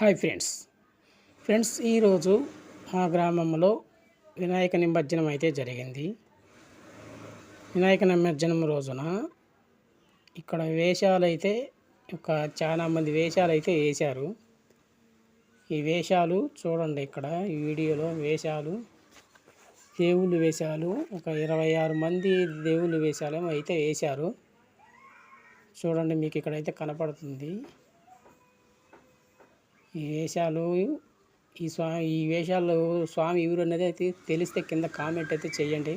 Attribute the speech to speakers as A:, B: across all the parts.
A: Hi friends. Friends ఈరోజు మా గ్రామంలో వినాయక నిమజ్జనం అయితే జరిగింది. వినాయక నిమజ్జనం రోజున ఇక్కడ వేషాలు అయితే ఒక చాలామంది వేషాలు అయితే వేశారు. ఈ వేషాలు చూడండి ఇక్కడ ఈ వీడియోలో వేషాలు దేవుళ్ళు వేషాలు ఒక ఇరవై ఆరు మంది దేవుళ్ళు వేషాలు అయితే వేశారు. చూడండి మీకు ఇక్కడైతే కనపడుతుంది. ఈ వేషాలు ఈ స్వామి ఈ వేషాలు స్వామి ఎవరు అనేది అయితే తెలిస్తే కింద కామెంట్ అయితే చేయండి.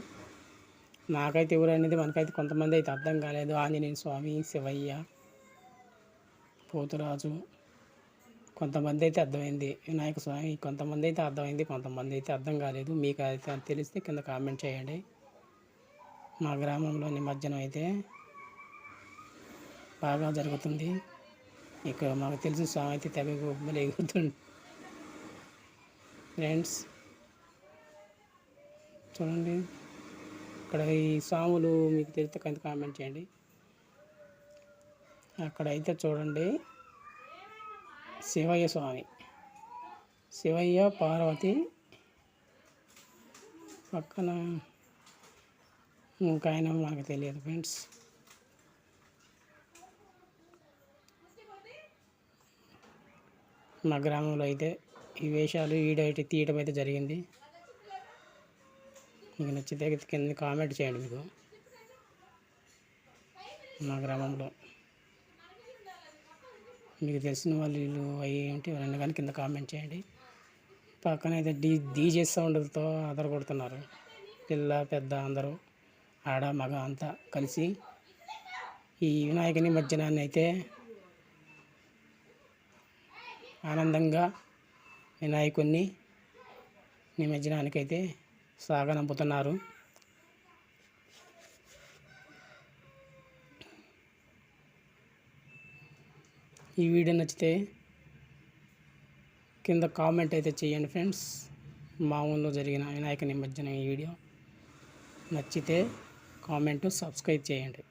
A: నాకైతే ఎవరు అనేది మనకైతే కొంతమంది అయితే అర్థం కాలేదు. ఆంజనేయ స్వామి శివయ్య పోతురాజు కొంతమంది అయితే అర్థమైంది. వినాయక స్వామి కొంతమంది అయితే అర్థమైంది కొంతమంది అయితే అర్థం కాలేదు. మీకు అయితే తెలిస్తే కింద కామెంట్ చేయండి. మా గ్రామంలో నిమజ్జనం అయితే బాగా జరుగుతుంది. ఇక్కడ మాకు తెలిసిన స్వామి అయితే తెగ గొప్పలు ఎగురుతుంది ఫ్రెండ్స్ చూడండి. ఇక్కడ ఈ స్వాములు మీకు తెలిస్తే కొంత కామెంట్ చేయండి. అక్కడ అయితే చూడండి. శివయ్య స్వామి. శివయ్య పార్వతి పక్కన ఇంకా ఆయన మనకు తెలియదు ఫ్రెండ్స్. మా గ్రామంలో అయితే ఈ వేషాలు వీడియో తీయటం తీయడం అయితే జరిగింది. మీకు నచ్చితే కింద కామెంట్ చేయండి మీకు. మా గ్రామంలో మీకు తెలిసిన వాళ్ళు వీళ్ళు అవి ఏంటి ఎవరైనా కానీ కింద కామెంట్ చేయండి. పక్కన అయితే డీ డీజే సౌండ్తో అదర కొడుతున్నారు పిల్ల పెద్ద అందరూ ఆడ మగ అంతా కలిసి ఈ వినాయకుని మధ్యాహ్నాన్ని అయితే ఆనందంగా వినాయకుడిని నిమజ్జనానికైతే సాగనంపుతున్నారు. ఈ వీడియో నచ్చితే కింద కామెంట్ అయితే చేయండి ఫ్రెండ్స్. మా ఊళ్ళో జరిగిన వినాయక నిమజ్జనం ఈ వీడియో నచ్చితే కామెంట్ సబ్స్క్రైబ్ చేయండి.